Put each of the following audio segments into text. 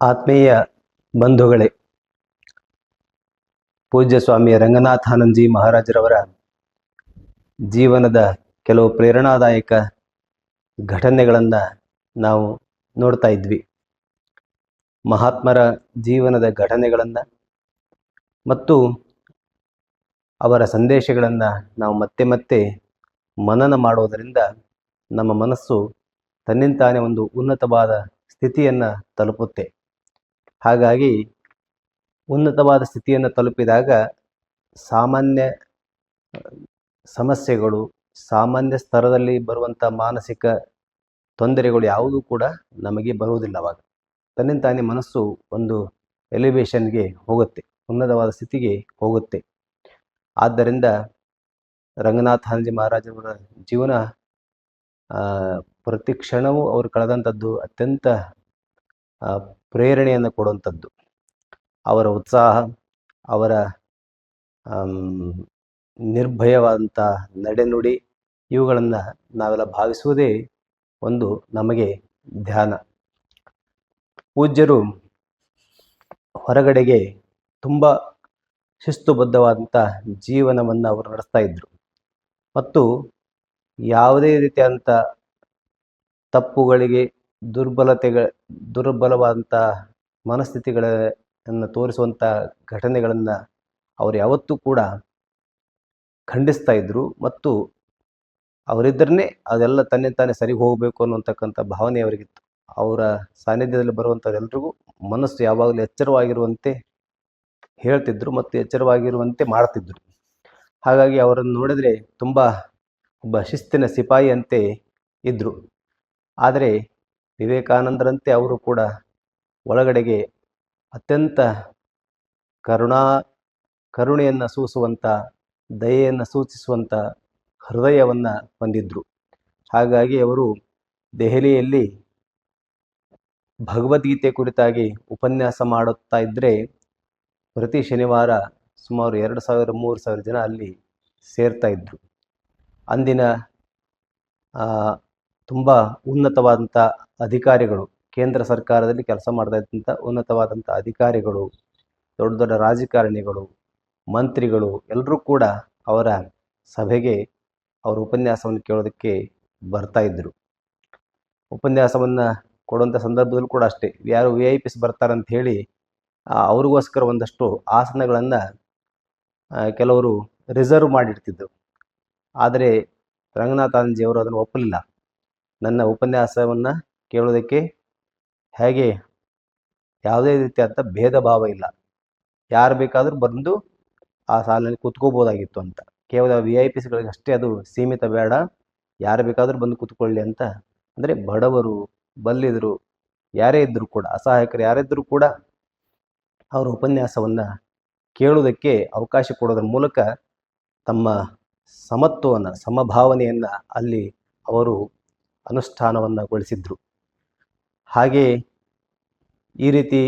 ಆತ್ಮೀಯ ಬಂಧುಗಳೇ, ಪೂಜ್ಯ ಸ್ವಾಮಿ ರಂಗನಾಥಾನಂದಜಿ ಮಹಾರಾಜರವರ ಜೀವನದ ಕೆಲವು ಪ್ರೇರಣಾದಾಯಕ ಘಟನೆಗಳನ್ನು ನಾವು ನೋಡ್ತಾ ಇದ್ವಿ. ಮಹಾತ್ಮರ ಜೀವನದ ಘಟನೆಗಳನ್ನು ಮತ್ತು ಅವರ ಸಂದೇಶಗಳನ್ನು ನಾವು ಮತ್ತೆ ಮತ್ತೆ ಮನನ ಮಾಡೋದರಿಂದ ನಮ್ಮ ಮನಸ್ಸು ತನ್ನಿಂತಾನೇ ಒಂದು ಉನ್ನತವಾದ ಸ್ಥಿತಿಯನ್ನು ತಲುಪುತ್ತೆ. ಹಾಗಾಗಿ ಉನ್ನತವಾದ ಸ್ಥಿತಿಯನ್ನು ತಲುಪಿದಾಗ ಸಾಮಾನ್ಯ, ಸಮಸ್ಯೆಗಳು, ಸಾಮಾನ್ಯ ಸ್ತರದಲ್ಲಿ ಬರುವಂಥ ಮಾನಸಿಕ ತೊಂದರೆಗಳು ಯಾವುದೂ ಕೂಡ ನಮಗೆ ಬರುವುದಿಲ್ಲ ಅವಾಗ. ತನ್ನಿಂತಾನೇ ಮನಸ್ಸು ಒಂದು ಎಲಿವೇಶನ್ಗೆ ಹೋಗುತ್ತೆ, ಉನ್ನತವಾದ ಸ್ಥಿತಿಗೆ ಹೋಗುತ್ತೆ. ಆದ್ದರಿಂದ ರಂಗನಾಥ ಹಾನಜಿ ಮಹಾರಾಜರವರ ಜೀವನ ಪ್ರತಿ ಕ್ಷಣವೂ ಅವರು ಕಳೆದಂಥದ್ದು ಅತ್ಯಂತ ಪ್ರೇರಣೆಯನ್ನು ಕೊಡುವಂಥದ್ದು. ಅವರ ಉತ್ಸಾಹ, ಅವರ ನಿರ್ಭಯವಾದಂಥ ನಡೆನುಡಿ ಇವುಗಳನ್ನು ನಾವೆಲ್ಲ ಭಾವಿಸುವುದೇ ಒಂದು ನಮಗೆ ಧ್ಯಾನ. ಪೂಜ್ಯರು ಹೊರಗಡೆಗೆ ತುಂಬ ಶಿಸ್ತುಬದ್ಧವಾದಂಥ ಜೀವನವನ್ನು ಅವರು ನಡೆಸ್ತಾ ಇದ್ದರು ಮತ್ತು ಯಾವುದೇ ರೀತಿಯಾದಂಥ ತಪ್ಪುಗಳಿಗೆ ದುರ್ಬಲತೆಗಳ ದುರ್ಬಲವಾದಂಥ ಮನಸ್ಥಿತಿಗಳನ್ನು ತೋರಿಸುವಂಥ ಘಟನೆಗಳನ್ನು ಅವರು ಯಾವತ್ತೂ ಕೂಡ ಖಂಡಿಸ್ತಾ ಇದ್ದರು ಮತ್ತು ಅವರಿದ್ದರೇ ಅದೆಲ್ಲ ತನ್ನೇ ತಾನೇ ಸರಿ ಹೋಗಬೇಕು ಅನ್ನುವಂಥಕ್ಕಂಥ ಭಾವನೆ ಅವರಿಗಿತ್ತು. ಅವರ ಸಾನ್ನಿಧ್ಯದಲ್ಲಿ ಬರುವಂಥದ್ದೆಲ್ಲರಿಗೂ ಮನಸ್ಸು ಯಾವಾಗಲೂ ಎಚ್ಚರವಾಗಿರುವಂತೆ ಹೇಳ್ತಿದ್ರು ಮತ್ತು ಎಚ್ಚರವಾಗಿರುವಂತೆ ಮಾಡ್ತಿದ್ರು. ಹಾಗಾಗಿ ಅವರನ್ನು ನೋಡಿದರೆ ತುಂಬ ಒಬ್ಬ ಶಿಸ್ತಿನ ಸಿಪಾಯಿಯಂತೆ ಇದ್ದರು ಆದರೆ ವಿವೇಕಾನಂದರಂತೆ ಅವರು ಕೂಡ ಒಳಗಡೆಗೆ ಅತ್ಯಂತ ಕರುಣಾ, ಕರುಣೆಯನ್ನು ಸೂಸುವಂಥ ದಯೆಯನ್ನು ಸೂಚಿಸುವಂಥ ಹೃದಯವನ್ನು ಹೊಂದಿದ್ರು. ಹಾಗಾಗಿ ಅವರು ದೆಹಲಿಯಲ್ಲಿ ಭಗವದ್ಗೀತೆ ಕುರಿತಾಗಿ ಉಪನ್ಯಾಸ ಮಾಡುತ್ತಾ ಇದ್ದರೆ ಪ್ರತಿ ಶನಿವಾರ ಸುಮಾರು ಎರಡು ಸಾವಿರ, ಮೂರು ಸಾವಿರ ಜನ ಅಲ್ಲಿ ಸೇರ್ತಾ ಇದ್ದರು ಅಂದಿನ ತುಂಬ ಉನ್ನತವಾದಂಥ ಅಧಿಕಾರಿಗಳು, ಕೇಂದ್ರ ಸರ್ಕಾರದಲ್ಲಿ ಕೆಲಸ ಮಾಡ್ತಾ ಇದ್ದಂಥ ಉನ್ನತವಾದಂಥ ಅಧಿಕಾರಿಗಳು, ದೊಡ್ಡ ದೊಡ್ಡ ರಾಜಕಾರಣಿಗಳು, ಮಂತ್ರಿಗಳು ಎಲ್ಲರೂ ಕೂಡ ಅವರ ಸಭೆಗೆ ಅವರ ಉಪನ್ಯಾಸವನ್ನು ಕೇಳೋದಕ್ಕೆ ಬರ್ತಾ ಇದ್ದರು ಉಪನ್ಯಾಸವನ್ನು ಕೊಡುವಂಥ ಸಂದರ್ಭದಲ್ಲೂ ಕೂಡ ಅಷ್ಟೇ. ಯಾರು ವಿ ಐ ಪಿಸ್ ಬರ್ತಾರಂತ ಹೇಳಿ ಅವ್ರಿಗೋಸ್ಕರ ಒಂದಷ್ಟು ಆಸನಗಳನ್ನು ಕೆಲವರು ರಿಸರ್ವ್ ಮಾಡಿಡ್ತಿದ್ದರು ಆದರೆ ರಂಗನಾಥಾನಂದಜಿಯವರು ಅದನ್ನು ಒಪ್ಪಲಿಲ್ಲ. ನನ್ನ ಉಪನ್ಯಾಸವನ್ನು ಕೇಳೋದಕ್ಕೆ ಹೇಗೆ ಯಾವುದೇ ರೀತಿಯಾದಂಥ ಭೇದ ಭಾವ ಇಲ್ಲ. ಯಾರು ಬೇಕಾದರೂ ಬಂದು ಆ ಸಾಲಿನಲ್ಲಿ ಕೂತ್ಕೋಬೋದಾಗಿತ್ತು ಅಂತ. ಕೇವಲ ವಿ ಐ ಪಿಸ್ಗಳಿಗೆ ಅಷ್ಟೇ ಅದು ಸೀಮಿತ ಬೇಡ. ಯಾರು ಬೇಕಾದರೂ ಬಂದು ಕೂತ್ಕೊಳ್ಳಿ ಅಂತ. ಅಂದರೆ ಬಡವರು ಬಲ್ಲಿದರು ಯಾರೇ ಇದ್ದರೂ ಕೂಡ, ಅಸಹಾಯಕರು ಯಾರಿದ್ದರೂ ಕೂಡ ಅವರ ಉಪನ್ಯಾಸವನ್ನು ಕೇಳುವುದಕ್ಕೆ ಅವಕಾಶ ಕೊಡೋದ್ರ ಮೂಲಕ ತಮ್ಮ ಸಮತ್ವವನ್ನು, ಸಮಭಾವನೆಯನ್ನು ಅಲ್ಲಿ ಅವರು ಅನುಷ್ಠಾನವನ್ನು ಗೊಳಿಸಿದ್ರು ಹಾಗೆ ಈ ರೀತಿ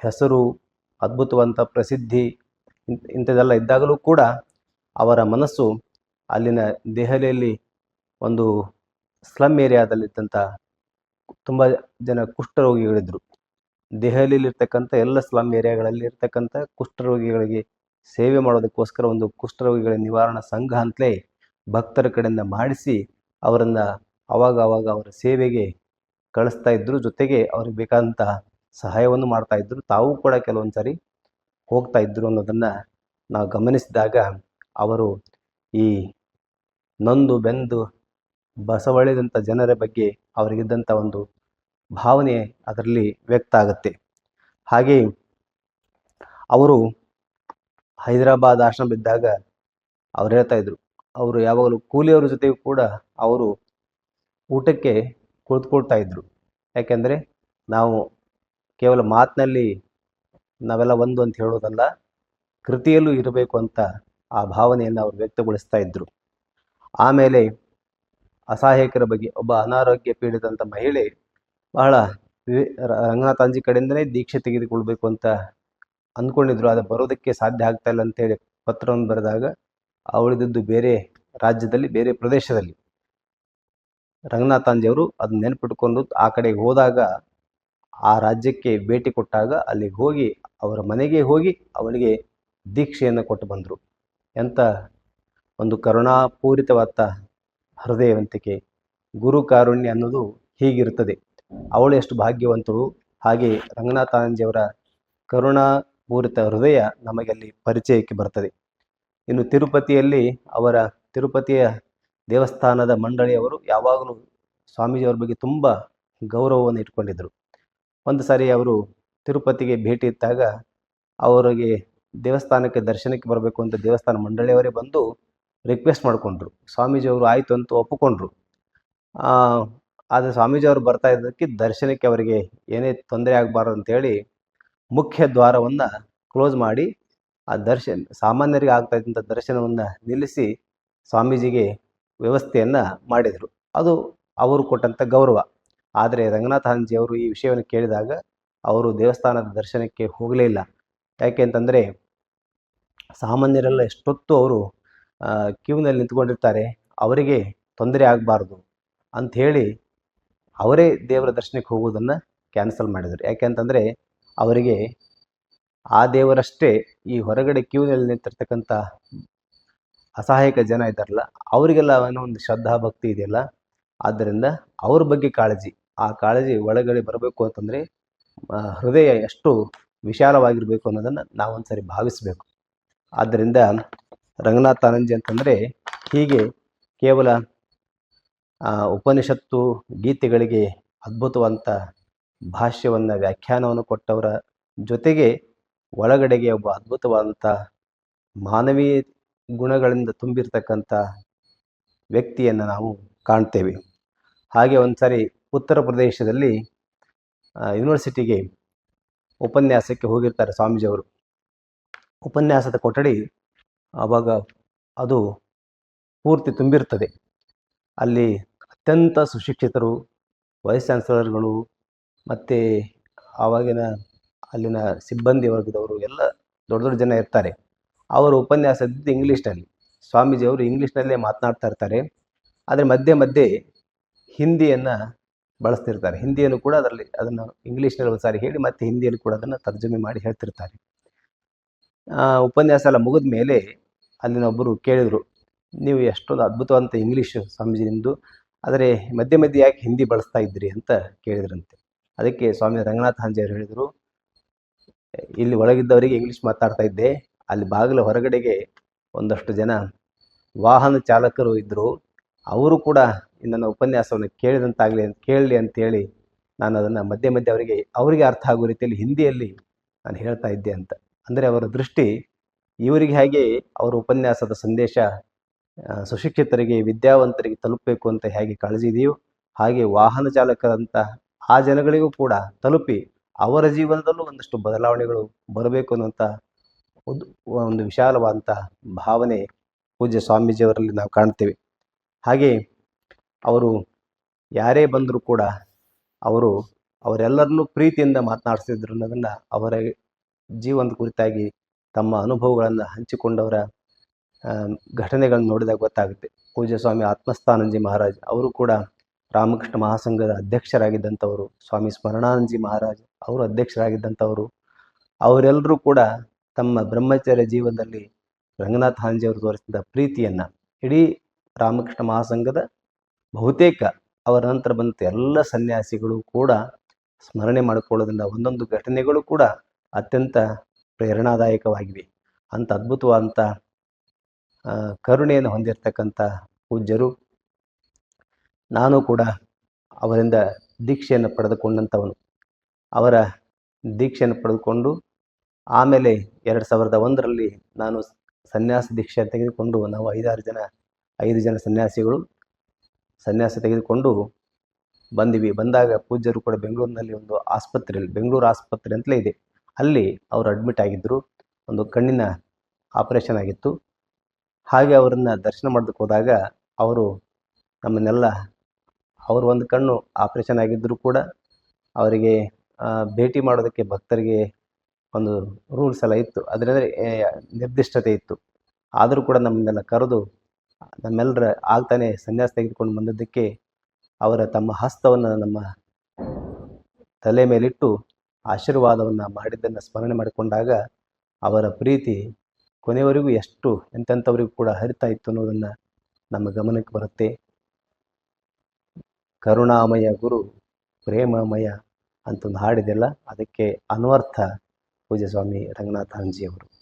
ಹೆಸರು, ಅದ್ಭುತವಂತ ಪ್ರಸಿದ್ಧಿ ಇಂಥದೆಲ್ಲ ಇದ್ದಾಗಲೂ ಕೂಡ ಅವರ ಮನಸ್ಸು ಅಲ್ಲಿನ ದೆಹಲಿಯಲ್ಲಿ ಒಂದು ಸ್ಲಮ್ ಏರಿಯಾದಲ್ಲಿದ್ದಂಥ ತುಂಬ ಜನ ಕುಷ್ಠರೋಗಿಗಳಿದ್ದರು ದೆಹಲಿಯಲ್ಲಿರ್ತಕ್ಕಂಥ ಎಲ್ಲ ಸ್ಲಮ್ ಏರಿಯಾಗಳಲ್ಲಿ ಇರ್ತಕ್ಕಂಥ ಕುಷ್ಠರೋಗಿಗಳಿಗೆ ಸೇವೆ ಮಾಡೋದಕ್ಕೋಸ್ಕರ ಒಂದು ಕುಷ್ಠರೋಗಿಗಳ ನಿವಾರಣಾ ಸಂಘ ಅಂತಲೇ ಭಕ್ತರ ಕಡೆಯಿಂದ ಮಾಡಿಸಿ ಅವರನ್ನು ಅವಾಗ ಅವಾಗ ಅವರ ಸೇವೆಗೆ ಕಳಿಸ್ತಾ ಇದ್ದರು ಜೊತೆಗೆ ಅವ್ರಿಗೆ ಬೇಕಾದಂತಹ ಸಹಾಯವನ್ನು ಮಾಡ್ತಾ ಇದ್ದರು ತಾವು ಕೂಡ ಕೆಲವೊಂದು ಸಾರಿ ಹೋಗ್ತಾ ಇದ್ದರು ಅನ್ನೋದನ್ನು ನಾವು ಗಮನಿಸಿದಾಗ ಅವರು ಈ ನೊಂದು ಬೆಂದು ಬಸವಳಿದಂಥ ಜನರ ಬಗ್ಗೆ ಅವರಿಗಿದ್ದಂಥ ಒಂದು ಭಾವನೆ ಅದರಲ್ಲಿ ವ್ಯಕ್ತ ಆಗುತ್ತೆ. ಹಾಗೆ ಅವರು ಹೈದರಾಬಾದ್ ಆಶ್ರಮ ಬಿದ್ದಾಗ ಅವ್ರು ಹೇಳ್ತಾ ಇದ್ರು, ಅವರು ಯಾವಾಗಲೂ ಕೂಲಿಯವರ ಜೊತೆಗೂ ಕೂಡ ಅವರು ಊಟಕ್ಕೆ ಕುಳಿತುಕೊಳ್ತಾ ಇದ್ದರು ಯಾಕೆಂದರೆ ನಾವು ಕೇವಲ ಮಾತಿನಲ್ಲಿ ನಾವೆಲ್ಲ ಒಂದು ಅಂತ ಹೇಳೋದಲ್ಲ, ಕೃತಿಯಲ್ಲೂ ಇರಬೇಕು ಅಂತ ಆ ಭಾವನೆಯನ್ನು ಅವರು ವ್ಯಕ್ತಗೊಳಿಸ್ತಾ ಇದ್ದರು ಆಮೇಲೆ ಅಸಹಾಯಕರ ಬಗ್ಗೆ ಒಬ್ಬ ಅನಾರೋಗ್ಯ ಪೀಡಿತಂಥ ಮಹಿಳೆ ಬಹಳ ರಂಗನಾಥಾಂಜಿ ಕಡೆಯಿಂದನೇ ದೀಕ್ಷೆ ತೆಗೆದುಕೊಳ್ಬೇಕು ಅಂತ ಅಂದ್ಕೊಂಡಿದ್ರು. ಅದು ಬರೋದಕ್ಕೆ ಸಾಧ್ಯ ಆಗ್ತಾ ಇಲ್ಲ ಅಂತೇಳಿ ಪತ್ರವನ್ನು ಬರೆದಾಗ ಅವಳಿದ್ದು ಬೇರೆ ರಾಜ್ಯದಲ್ಲಿ, ಬೇರೆ ಪ್ರದೇಶದಲ್ಲಿ. ರಂಗನಾಥಾಂಜಿಯವರು ಅದನ್ನ ನೆನಪಿಟ್ಕೊಂಡು ಆ ಕಡೆಗೆ ಹೋದಾಗ ಆ ರಾಜ್ಯಕ್ಕೆ ಭೇಟಿ ಕೊಟ್ಟಾಗ ಅಲ್ಲಿಗೆ ಹೋಗಿ ಅವರ ಮನೆಗೆ ಹೋಗಿ ಅವನಿಗೆ ದೀಕ್ಷೆಯನ್ನು ಕೊಟ್ಟು ಬಂದರು. ಎಂಥ ಒಂದು ಕರುಣಾಪೂರಿತವಾದ ಹೃದಯವಂತಿಕೆ, ಗುರು ಕಾರುಣ್ಯ ಅನ್ನೋದು ಹೀಗಿರುತ್ತದೆ. ಅವಳು ಎಷ್ಟು ಭಾಗ್ಯವಂತಳು, ಹಾಗೆ ರಂಗನಾಥಾನಂಜಿಯವರ ಕರುಣಾಪೂರಿತ ಹೃದಯ ನಮಗೆ ಅಲ್ಲಿ ಪರಿಚಯಕ್ಕೆ ಬರ್ತದೆ. ಇನ್ನು ತಿರುಪತಿಯಲ್ಲಿ ಅವರ ತಿರುಪತಿಯ ದೇವಸ್ಥಾನದ ಮಂಡಳಿಯವರು ಯಾವಾಗಲೂ ಸ್ವಾಮೀಜಿಯವ್ರ ಬಗ್ಗೆ ತುಂಬ ಗೌರವವನ್ನು ಇಟ್ಕೊಂಡಿದ್ದರು ಒಂದು ಸಾರಿ ಅವರು ತಿರುಪತಿಗೆ ಭೇಟಿ ಇದ್ದಾಗ ಅವರಿಗೆ ದೇವಸ್ಥಾನಕ್ಕೆ ದರ್ಶನಕ್ಕೆ ಬರಬೇಕು ಅಂತ ದೇವಸ್ಥಾನ ಮಂಡಳಿಯವರೇ ಬಂದು ರಿಕ್ವೆಸ್ಟ್ ಮಾಡಿಕೊಂಡ್ರು. ಸ್ವಾಮೀಜಿಯವರು ಆಯಿತು ಅಂತ ಒಪ್ಪಿಕೊಂಡ್ರು ಆದರೆ ಸ್ವಾಮೀಜಿಯವರು ಬರ್ತಾ ಇದ್ದಕ್ಕೆ ದರ್ಶನಕ್ಕೆ ಅವರಿಗೆ ಏನೇ ತೊಂದರೆ ಆಗಬಾರ್ದು ಅಂತೇಳಿ ಮುಖ್ಯ ದ್ವಾರವನ್ನು ಕ್ಲೋಸ್ ಮಾಡಿ ಆ ದರ್ಶನ, ಸಾಮಾನ್ಯರಿಗೆ ಆಗ್ತಾ ಇದ್ದಂಥ ದರ್ಶನವನ್ನು ನಿಲ್ಲಿಸಿ ಸ್ವಾಮೀಜಿಗೆ ವ್ಯವಸ್ಥೆಯನ್ನು ಮಾಡಿದರು. ಅದು ಅವರು ಕೊಟ್ಟಂಥ ಗೌರವ. ಆದರೆ ರಂಗನಾಥ ಅವರು ಈ ವಿಷಯವನ್ನು ಕೇಳಿದಾಗ ಅವರು ದೇವಸ್ಥಾನದ ದರ್ಶನಕ್ಕೆ ಹೋಗಲೇ ಇಲ್ಲ. ಯಾಕೆ ಅಂತಂದರೆ ಸಾಮಾನ್ಯರೆಲ್ಲ ಎಷ್ಟೊತ್ತು ಅವರು ಕ್ಯೂನಲ್ಲಿ ನಿಂತ್ಕೊಂಡಿರ್ತಾರೆ, ಅವರಿಗೆ ತೊಂದರೆ ಆಗಬಾರ್ದು ಅಂಥೇಳಿ ಅವರೇ ದೇವರ ದರ್ಶನಕ್ಕೆ ಹೋಗುವುದನ್ನು ಕ್ಯಾನ್ಸಲ್ ಮಾಡಿದರು. ಯಾಕೆ ಅಂತಂದರೆ ಅವರಿಗೆ ಆ ದೇವರಷ್ಟೇ ಈ ಹೊರಗಡೆ ಕ್ಯೂನಲ್ಲಿ ನಿಂತಿರ್ತಕ್ಕಂಥ ಅಸಹಾಯಕ ಜನ ಇದ್ದಾರಲ್ಲ, ಅವರಿಗೆಲ್ಲ ಏನೋ ಒಂದು ಶ್ರದ್ಧಾ ಭಕ್ತಿ ಇದೆಯಲ್ಲ, ಆದ್ದರಿಂದ ಅವ್ರ ಬಗ್ಗೆ ಕಾಳಜಿ. ಆ ಕಾಳಜಿ ಒಳಗಡೆ ಬರಬೇಕು ಅಂತಂದರೆ ಹೃದಯ ಎಷ್ಟು ವಿಶಾಲವಾಗಿರಬೇಕು ಅನ್ನೋದನ್ನು ನಾವೊಂದ್ಸರಿ ಭಾವಿಸಬೇಕು. ಆದ್ದರಿಂದ ರಂಗನಾಥ ಆನಂದಿ ಅಂತಂದರೆ, ಹೀಗೆ ಕೇವಲ ಉಪನಿಷತ್ತು ಗೀತೆಗಳಿಗೆ ಅದ್ಭುತವಂತ ಭಾಷ್ಯವನ್ನು ವ್ಯಾಖ್ಯಾನವನ್ನು ಕೊಟ್ಟವರ ಜೊತೆಗೆ ಒಳಗಡೆಗೆ ಒಬ್ಬ ಅದ್ಭುತವಾದಂಥ ಮಾನವೀಯ ಗುಣಗಳಿಂದ ತುಂಬಿರ್ತಕ್ಕಂಥ ವ್ಯಕ್ತಿಯನ್ನು ನಾವು ಕಾಣ್ತೇವೆ. ಹಾಗೆ ಒಂದು ಸಾರಿ ಉತ್ತರ ಪ್ರದೇಶದಲ್ಲಿ ಯೂನಿವರ್ಸಿಟಿಗೆ ಉಪನ್ಯಾಸಕ್ಕೆ ಹೋಗಿರ್ತಾರೆ ಸ್ವಾಮೀಜಿಯವರು. ಉಪನ್ಯಾಸದ ಕೊಠಡಿ ಆವಾಗ ಅದು ಪೂರ್ತಿ ತುಂಬಿರ್ತದೆ. ಅಲ್ಲಿ ಅತ್ಯಂತ ಸುಶಿಕ್ಷಿತರು ವೈಸ್ ಚಾನ್ಸಲರ್ಗಳು ಮತ್ತು ಆವಾಗಿನ ಅಲ್ಲಿನ ಸಿಬ್ಬಂದಿ ವರ್ಗದವರು ಎಲ್ಲ ದೊಡ್ಡ ದೊಡ್ಡ ಜನ ಇರ್ತಾರೆ. ಅವರು ಉಪನ್ಯಾಸ ಇದ್ದಿದ್ದು ಇಂಗ್ಲೀಷ್ನಲ್ಲಿ. ಸ್ವಾಮೀಜಿಯವರು ಇಂಗ್ಲೀಷ್ನಲ್ಲೇ ಮಾತನಾಡ್ತಾ ಇರ್ತಾರೆ. ಆದರೆ ಮಧ್ಯೆ ಮಧ್ಯೆ ಹಿಂದಿಯನ್ನು ಬಳಸ್ತಿರ್ತಾರೆ. ಹಿಂದಿಯನ್ನು ಕೂಡ ಅದರಲ್ಲಿ ಅದನ್ನು ಇಂಗ್ಲೀಷ್ನಲ್ಲಿ ಒಂದು ಸಾರಿ ಹೇಳಿ ಮತ್ತೆ ಹಿಂದಿಯಲ್ಲಿ ಕೂಡ ಅದನ್ನು ತರ್ಜುಮೆ ಮಾಡಿ ಹೇಳ್ತಿರ್ತಾರೆ. ಉಪನ್ಯಾಸ ಎಲ್ಲ ಮುಗಿದ ಮೇಲೆ ಅಲ್ಲಿನ ಒಬ್ಬರು ಕೇಳಿದರು, ನೀವು ಎಷ್ಟೊಂದು ಅದ್ಭುತವಂತ ಇಂಗ್ಲೀಷ್ ಸ್ವಾಮೀಜಿ ನಿಮ್ಮದು ಆದರೆ ಮಧ್ಯೆ ಮಧ್ಯೆ ಯಾಕೆ ಹಿಂದಿ ಬಳಸ್ತಾ ಇದ್ದೀರಿ? ಅಂತ ಕೇಳಿದ್ರಂತೆ. ಅದಕ್ಕೆ ಸ್ವಾಮಿ ರಂಗನಾಥ ಹಾಂಜೆಯವರು ಹೇಳಿದರು, ಇಲ್ಲಿ ಒಳಗಿದ್ದವರಿಗೆ ಇಂಗ್ಲೀಷ್ ಮಾತಾಡ್ತಾ ಇದ್ದೆ ಅಲ್ಲಿ ಬಾಗಿಲ ಹೊರಗಡೆಗೆ ಒಂದಷ್ಟು ಜನ ವಾಹನ ಚಾಲಕರು ಇದ್ದರು ಅವರು ಕೂಡ ನನ್ನ ಉಪನ್ಯಾಸವನ್ನು ಕೇಳಿದಂತಾಗಲಿ ಕೇಳಲಿ ಅಂತೇಳಿ ನಾನು ಅದನ್ನು ಮಧ್ಯೆ ಮಧ್ಯೆ ಅವರಿಗೆ ಅವರಿಗೆ ಅರ್ಥ ಆಗೋ ರೀತಿಯಲ್ಲಿ ಹಿಂದಿಯಲ್ಲಿ ನಾನು ಹೇಳ್ತಾ ಇದ್ದೆ ಅಂತ. ಅಂದರೆ ಅವರ ದೃಷ್ಟಿ ಇವರಿಗೆ ಹೇಗೆ ಅವರ ಉಪನ್ಯಾಸದ ಸಂದೇಶ ಸುಶಿಕ್ಷಿತರಿಗೆ, ವಿದ್ಯಾವಂತರಿಗೆ ತಲುಪಬೇಕು ಅಂತ ಹೇಗೆ ಕಾಳಜಿ ಇದೆಯೋ ಹಾಗೆ ವಾಹನ ಚಾಲಕರಂತ ಆ ಜನಗಳಿಗೂ ಕೂಡ ತಲುಪಿ ಅವರ ಜೀವನದಲ್ಲೂ ಒಂದಷ್ಟು ಬದಲಾವಣೆಗಳು ಬರಬೇಕು ಅನ್ನುವಂಥ ಒಂದು ಒಂದು ವಿಶಾಲವಾದಂತಹ ಭಾವನೆ ಪೂಜ್ಯ ಸ್ವಾಮೀಜಿಯವರಲ್ಲಿ ನಾವು ಕಾಣ್ತೇವೆ. ಹಾಗೆ ಅವರು ಯಾರೇ ಬಂದರೂ ಕೂಡ ಅವರು ಅವರೆಲ್ಲರನ್ನೂ ಪ್ರೀತಿಯಿಂದ ಮಾತನಾಡಿಸ್ತಿದ್ರು ಅನ್ನೋದನ್ನು ಅವರ ಜೀವನದ ಕುರಿತಾಗಿ ತಮ್ಮ ಅನುಭವಗಳನ್ನು ಹಂಚಿಕೊಂಡವರ ಘಟನೆಗಳನ್ನು ನೋಡಿದಾಗ ಗೊತ್ತಾಗುತ್ತೆ. ಪೂಜ್ಯ ಸ್ವಾಮಿ ಆತ್ಮಸ್ಥಾನಂಜಿ ಮಹಾರಾಜ್, ಅವರು ಕೂಡ ರಾಮಕೃಷ್ಣ ಮಹಾಸಂಘದ ಅಧ್ಯಕ್ಷರಾಗಿದ್ದಂಥವರು, ಸ್ವಾಮಿ ಸ್ಮರಣಾನಂದಜಿ ಮಹಾರಾಜ್, ಅವರು ಅಧ್ಯಕ್ಷರಾಗಿದ್ದಂಥವರು, ಅವರೆಲ್ಲರೂ ಕೂಡ ತಮ್ಮ ಬ್ರಹ್ಮಚರ್ಯ ಜೀವನದಲ್ಲಿ ರಂಗನಾಥ ಹಾಂಜಿಯವರು ತೋರಿಸಿದ ಪ್ರೀತಿಯನ್ನು ಇಡೀ ರಾಮಕೃಷ್ಣ ಮಹಾಸಂಘದ ಬಹುತೇಕ ಅವರ ನಂತರ ಬಂದ ಎಲ್ಲ ಸನ್ಯಾಸಿಗಳು ಕೂಡ ಸ್ಮರಣೆ ಮಾಡಿಕೊಳ್ಳೋದ್ರಿಂದ ಒಂದೊಂದು ಘಟನೆಗಳು ಕೂಡ ಅತ್ಯಂತ ಪ್ರೇರಣಾದಾಯಕವಾಗಿವೆ. ಅಂಥ ಅದ್ಭುತವಾದಂಥ ಕರುಣೆಯನ್ನು ಹೊಂದಿರತಕ್ಕಂಥ ಪೂಜ್ಯರು ನಾನು ಕೂಡ ಅವರಿಂದ ದೀಕ್ಷೆಯನ್ನು ಪಡೆದುಕೊಂಡಂಥವನು. ಅವರ ದೀಕ್ಷೆಯನ್ನು ಪಡೆದುಕೊಂಡು ಆಮೇಲೆ ಎರಡು ಸಾವಿರದ ಒಂದರಲ್ಲಿ ನಾನು ಸನ್ಯಾಸ ದೀಕ್ಷೆ ತೆಗೆದುಕೊಂಡು ನಾವು ಐದಾರು ಜನ, ಐದು ಜನ ಸನ್ಯಾಸಿಗಳು ಸನ್ಯಾಸ ತೆಗೆದುಕೊಂಡು ಬಂದಿವಿ. ಬಂದಾಗ ಪೂಜ್ಯರು ಕೂಡ ಬೆಂಗಳೂರಿನಲ್ಲಿ ಒಂದು ಆಸ್ಪತ್ರೆಯಲ್ಲಿ ಬೆಂಗಳೂರು ಆಸ್ಪತ್ರೆ ಅಂತಲೇ ಇದೆ. ಅಲ್ಲಿ ಅವರು ಅಡ್ಮಿಟ್ ಆಗಿದ್ದರು ಒಂದು ಕಣ್ಣಿನ ಆಪರೇಷನ್ ಆಗಿತ್ತು. ಹಾಗೆ ಅವರನ್ನು ದರ್ಶನ ಮಾಡೋದಕ್ಕೆ ಹೋದಾಗ ಅವರು ನಮ್ಮನ್ನೆಲ್ಲ, ಅವರು ಒಂದು ಕಣ್ಣು ಆಪರೇಷನ್ ಆಗಿದ್ದರೂ ಕೂಡ ಅವರಿಗೆ ಭೇಟಿ ಮಾಡೋದಕ್ಕೆ ಭಕ್ತರಿಗೆ ಒಂದು ರೂಲ್ಸ್ ಎಲ್ಲ ಇತ್ತು. ಅದರಲ್ಲಿ ನಿರ್ದಿಷ್ಟತೆ ಇತ್ತು. ಆದರೂ ಕೂಡ ನಮ್ಮನ್ನೆಲ್ಲ ಕರೆದು ನಮ್ಮೆಲ್ಲರ ಆಗ್ತಾನೆ ಸನ್ಯಾಸ ತೆಗೆದುಕೊಂಡು ಬಂದದ್ದಕ್ಕೆ ಅವರ ತಮ್ಮ ಹಸ್ತವನ್ನು ನಮ್ಮ ತಲೆ ಮೇಲಿಟ್ಟು ಆಶೀರ್ವಾದವನ್ನು ಮಾಡಿದ್ದನ್ನು ಸ್ಮರಣೆ ಮಾಡಿಕೊಂಡಾಗ ಅವರ ಪ್ರೀತಿ ಕೊನೆಯವರೆಗೂ ಎಷ್ಟು, ಎಂತೆಂಥವರಿಗೂ ಕೂಡ ಹರಿತಾ ಇತ್ತು ಅನ್ನೋದನ್ನು ನಮ್ಮ ಗಮನಕ್ಕೆ ಬರುತ್ತೆ. ಕರುಣಾಮಯ ಗುರು, ಪ್ರೇಮಮಯ ಅಂತ ಒಂದು ಹಾಡಿದೆಲ್ಲ ಅದಕ್ಕೆ ಅನ್ವರ್ಥ ಪೂಜ್ಯ ಸ್ವಾಮಿ ರಂಗನಾಥಾಂಜಿಯವರು